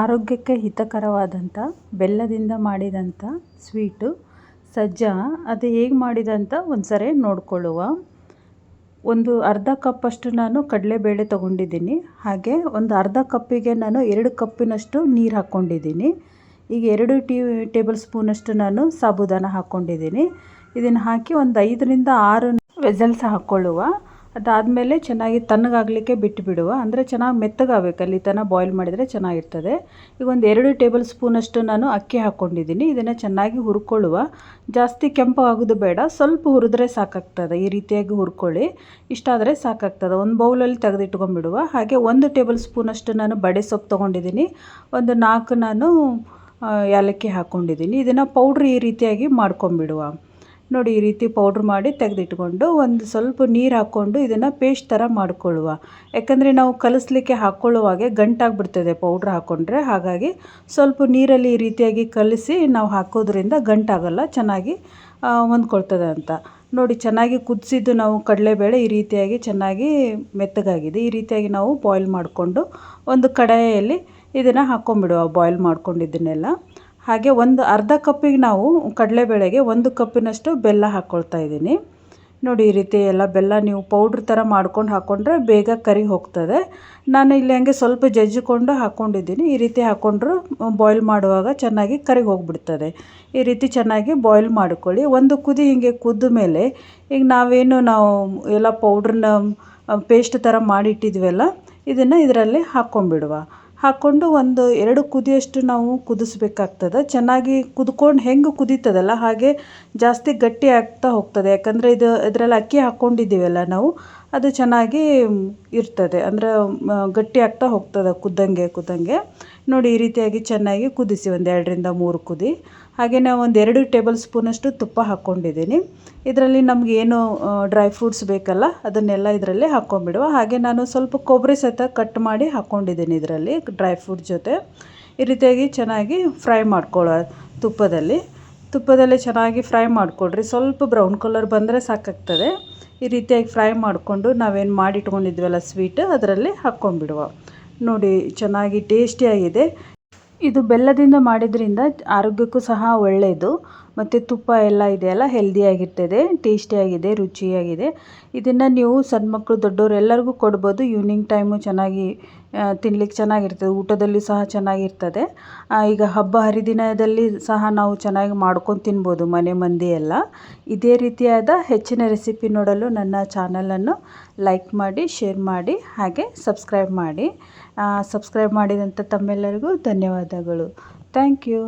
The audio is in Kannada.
ಆರೋಗ್ಯಕ್ಕೆ ಹಿತಕರವಾದಂಥ, ಬೆಲ್ಲದಿಂದ ಮಾಡಿದಂಥ ಸ್ವೀಟು. ಸಜ್ಜ, ಅದು ಹೇಗೆ ಮಾಡಿದಂತ ಒಂದು ಸರಿ ನೋಡಿಕೊಳ್ಳುವ. ಒಂದು ಅರ್ಧ ಕಪ್ಪಷ್ಟು ನಾನು ಕಡಲೆಬೇಳೆ ತೊಗೊಂಡಿದ್ದೀನಿ. ಹಾಗೆ ಒಂದು ಅರ್ಧ ಕಪ್ಪಿಗೆ ನಾನು ಎರಡು ಕಪ್ಪಿನಷ್ಟು ನೀರು ಹಾಕ್ಕೊಂಡಿದ್ದೀನಿ. ಈಗ ಎರಡು ಟೀ, ಟೇಬಲ್ ಸ್ಪೂನಷ್ಟು ನಾನು ಸಾಬುದಾನ ಹಾಕ್ಕೊಂಡಿದ್ದೀನಿ. ಇದನ್ನು ಹಾಕಿ ಒಂದು ಐದರಿಂದ ಆರು ವೆಸಲ್ಸ್ ಹಾಕ್ಕೊಳ್ಳುವ. ಅದಾದಮೇಲೆ ಚೆನ್ನಾಗಿ ತಣ್ಣಗಾಗಲಿಕ್ಕೆ ಬಿಟ್ಟುಬಿಡುವ ಅಂದರೆ ಚೆನ್ನಾಗಿ ಮೆತ್ತಗಾಗಬೇಕು. ಅಲ್ಲಿ ತನಕ ಬಾಯ್ಲ್ ಮಾಡಿದರೆ ಚೆನ್ನಾಗಿರ್ತದೆ. ಈಗ ಒಂದು ಎರಡು ಟೇಬಲ್ ಸ್ಪೂನಷ್ಟು ನಾನು ಅಕ್ಕಿ ಹಾಕ್ಕೊಂಡಿದ್ದೀನಿ ಇದನ್ನು ಚೆನ್ನಾಗಿ ಹುರ್ಕೊಳ್ಳುವ. ಜಾಸ್ತಿ ಕೆಂಪು ಆಗೋದು ಬೇಡ. ಸ್ವಲ್ಪ ಹುರಿದ್ರೆ ಸಾಕಾಗ್ತದೆ. ಈ ರೀತಿಯಾಗಿ ಹುರ್ಕೊಳ್ಳಿ. ಇಷ್ಟಾದರೆ ಸಾಕಾಗ್ತದೆ. ಒಂದು ಬೌಲಲ್ಲಿ ತೆಗೆದಿಟ್ಕೊಂಡ್ಬಿಡುವ. ಹಾಗೆ ಒಂದು ಟೇಬಲ್ ಸ್ಪೂನಷ್ಟು ನಾನು ಬಡೆ ಸೊಪ್ಪು ತೊಗೊಂಡಿದ್ದೀನಿ. ಒಂದು ನಾಲ್ಕು ನಾನು ಏಲಕ್ಕಿ ಹಾಕ್ಕೊಂಡಿದ್ದೀನಿ ಇದನ್ನು ಪೌಡ್ರ್ ಈ ರೀತಿಯಾಗಿ ಮಾಡ್ಕೊಂಬಿಡುವ ನೋಡಿ ಈ ರೀತಿ ಪೌಡ್ರ್ ಮಾಡಿ ತೆಗೆದಿಟ್ಕೊಂಡು ಒಂದು ಸ್ವಲ್ಪ ನೀರು ಹಾಕ್ಕೊಂಡು ಇದನ್ನು ಪೇಸ್ಟ್ ಥರ ಮಾಡಿಕೊಳ್ಳುವ. ಯಾಕಂದರೆ ನಾವು ಕಲಿಸ್ಲಿಕ್ಕೆ ಹಾಕ್ಕೊಳ್ಳುವಾಗೆ ಗಂಟಾಗ್ಬಿಡ್ತದೆ ಪೌಡ್ರ್ ಹಾಕ್ಕೊಂಡ್ರೆ ಹಾಗಾಗಿ ಸ್ವಲ್ಪ ನೀರಲ್ಲಿ ಈ ರೀತಿಯಾಗಿ ಕಲಸಿ ನಾವು ಹಾಕೋದ್ರಿಂದ ಗಂಟಾಗಲ್ಲ, ಚೆನ್ನಾಗಿ ಹೊಂದ್ಕೊಳ್ತದೆ ಅಂತ. ನೋಡಿ ಚೆನ್ನಾಗಿ ಕುದಿಸಿದ್ದು ನಾವು ಕಡಲೆಬೇಳೆ ಈ ರೀತಿಯಾಗಿ ಚೆನ್ನಾಗಿ ಮೆತ್ತಗಾಗಿದೆ. ಈ ರೀತಿಯಾಗಿ ನಾವು ಬಾಯ್ಲ್ ಮಾಡಿಕೊಂಡು ಒಂದು ಕಡಾಯಲ್ಲಿ ಇದನ್ನು ಹಾಕ್ಕೊಂಬಿಡುವ ಬಾಯ್ಲ್ ಮಾಡ್ಕೊಂಡಿದ್ದನ್ನೆಲ್ಲ. ಹಾಗೆ ಒಂದು ಅರ್ಧ ಕಪ್ಪಿಗೆ ನಾವು ಕಡಲೆಬೇಳೆಗೆ ಒಂದು ಕಪ್ಪಿನಷ್ಟು ಬೆಲ್ಲ ಹಾಕ್ಕೊಳ್ತಾ ಇದ್ದೀನಿ. ನೋಡಿ, ಈ ರೀತಿ ಎಲ್ಲ ಬೆಲ್ಲ ನೀವು ಪೌಡ್ರ್ ಥರ ಮಾಡ್ಕೊಂಡು ಹಾಕ್ಕೊಂಡ್ರೆ ಬೇಗ ಕರಿ ಹೋಗ್ತದೆ. ನಾನು ಇಲ್ಲಿ ಹಂಗೆ ಸ್ವಲ್ಪ ಜಜ್ಜಿಕೊಂಡು ಹಾಕ್ಕೊಂಡಿದ್ದೀನಿ ಈ ರೀತಿ ಹಾಕ್ಕೊಂಡ್ರು ಬಾಯ್ಲ್ ಮಾಡುವಾಗ ಚೆನ್ನಾಗಿ ಕರಿ ಹೋಗಿಬಿಡ್ತದೆ. ಈ ರೀತಿ ಚೆನ್ನಾಗಿ ಬಾಯ್ಲ್ ಮಾಡ್ಕೊಳ್ಳಿ. ಒಂದು ಕುದಿ ಹಿಂಗೆ ಕುದ್ದ ಮೇಲೆ ಈಗ ನಾವೇನು ನಾವು ಎಲ್ಲ ಪೌಡ್ರನ್ನ ಪೇಸ್ಟ್ ಥರ ಮಾಡಿಟ್ಟಿದ್ವಲ್ಲ, ಇದನ್ನು ಇದರಲ್ಲಿ ಹಾಕ್ಕೊಂಬಿಡುವ ಹಾಕ್ಕೊಂಡು ಒಂದು ಎರಡು ಕುದಿಯಷ್ಟು ನಾವು ಕುದಿಸ್ಬೇಕಾಗ್ತದೆ. ಚೆನ್ನಾಗಿ ಕುದ್ಕೊಂಡು ಹೆಂಗೆ ಕುದೀತದಲ್ಲ ಹಾಗೆ ಜಾಸ್ತಿ ಗಟ್ಟಿ ಆಗ್ತಾ ಹೋಗ್ತದೆ. ಯಾಕಂದರೆ ಇದು ಇದರಲ್ಲಿ ಅಕ್ಕಿ ಹಾಕ್ಕೊಂಡಿದ್ದೀವಲ್ಲ ನಾವು ಅದು ಚೆನ್ನಾಗಿ ಇರ್ತದೆ. ಅಂದರೆ ಗಟ್ಟಿ ಆಗ್ತಾ ಹೋಗ್ತದೆ ಕುದ್ದಂಗೆ ಕುದ್ದಂಗೆ. ನೋಡಿ, ಈ ರೀತಿಯಾಗಿ ಚೆನ್ನಾಗಿ ಕುದಿಸಿ ಒಂದು ಎರಡರಿಂದ ಮೂರು ಕುದಿ. ಹಾಗೆಯೇ ಒಂದು ಎರಡು ಟೇಬಲ್ ಸ್ಪೂನಷ್ಟು ತುಪ್ಪ ಹಾಕ್ಕೊಂಡಿದ್ದೀನಿ ಇದರಲ್ಲಿ ನಮ್ಗೆ ಏನು ಡ್ರೈ ಫ್ರೂಟ್ಸ್ ಬೇಕಲ್ಲ, ಅದನ್ನೆಲ್ಲ ಇದರಲ್ಲಿ ಹಾಕ್ಕೊಂಬಿಡುವ ಹಾಗೆ ನಾನು ಸ್ವಲ್ಪ ಕೊಬ್ಬರಿ ಸಹಿತ ಕಟ್ ಮಾಡಿ ಹಾಕ್ಕೊಂಡಿದ್ದೀನಿ ಇದರಲ್ಲಿ, ಡ್ರೈ ಫ್ರೂಟ್ ಜೊತೆ. ಈ ರೀತಿಯಾಗಿ ಚೆನ್ನಾಗಿ ಫ್ರೈ ಮಾಡ್ಕೊಳ್ಳೋ ತುಪ್ಪದಲ್ಲಿ. ತುಪ್ಪದಲ್ಲಿ ಚೆನ್ನಾಗಿ ಫ್ರೈ ಮಾಡಿಕೊಡ್ರಿ ಸ್ವಲ್ಪ ಬ್ರೌನ್ ಕಲರ್ ಬಂದರೆ ಸಾಕಾಗ್ತದೆ. ಈ ರೀತಿಯಾಗಿ ಫ್ರೈ ಮಾಡಿಕೊಂಡು ನಾವೇನು ಮಾಡಿಟ್ಕೊಂಡಿದ್ವಲ್ಲ ಸ್ವೀಟ್, ಅದರಲ್ಲಿ ಹಾಕ್ಕೊಂಡ್ಬಿಡುವ. ನೋಡಿ, ಚೆನ್ನಾಗಿ ಟೇಸ್ಟಿಯಾಗಿದೆ. ಇದು ಬೆಲ್ಲದಿಂದ ಮಾಡಿದ್ರಿಂದ ಆರೋಗ್ಯಕ್ಕೂ ಸಹ ಒಳ್ಳೆಯದು ಮತ್ತು ತುಪ್ಪ ಎಲ್ಲ ಇದೆಯಲ್ಲ ಹೆಲ್ದಿಯಾಗಿರ್ತದೆ ಟೇಸ್ಟಿಯಾಗಿದೆ ರುಚಿಯಾಗಿದೆ. ಇದನ್ನು ನೀವು ಸಣ್ಣ ಮಕ್ಕಳು ದೊಡ್ಡವರು ಎಲ್ಲರಿಗೂ ಕೊಡ್ಬೋದು ಈವ್ನಿಂಗ್ ಟೈಮು ಚೆನ್ನಾಗಿ ತಿನ್ಲಿಕ್ಕೆ ಚೆನ್ನಾಗಿರ್ತದೆ. ಊಟದಲ್ಲಿ ಸಹ ಚೆನ್ನಾಗಿರ್ತದೆ. ಈಗ ಹಬ್ಬ ಹರಿದಿನದಲ್ಲಿ ಸಹ ನಾವು ಚೆನ್ನಾಗಿ ಮಾಡ್ಕೊಂಡು ತಿನ್ಬೋದು ಮನೆ ಮಂದಿ ಎಲ್ಲ. ಇದೇ ರೀತಿಯಾದ ಹೆಚ್ಚಿನ ರೆಸಿಪಿ ನೋಡಲು ನನ್ನ ಚಾನಲನ್ನು ಲೈಕ್ ಮಾಡಿ ಶೇರ್ ಮಾಡಿ, ಹಾಗೆ ಸಬ್ಸ್ಕ್ರೈಬ್ ಮಾಡಿ. ಸಬ್ಸ್ಕ್ರೈಬ್ ಮಾಡಿದಂಥ ತಮ್ಮೆಲ್ಲರಿಗೂ ಧನ್ಯವಾದಗಳು. Thank you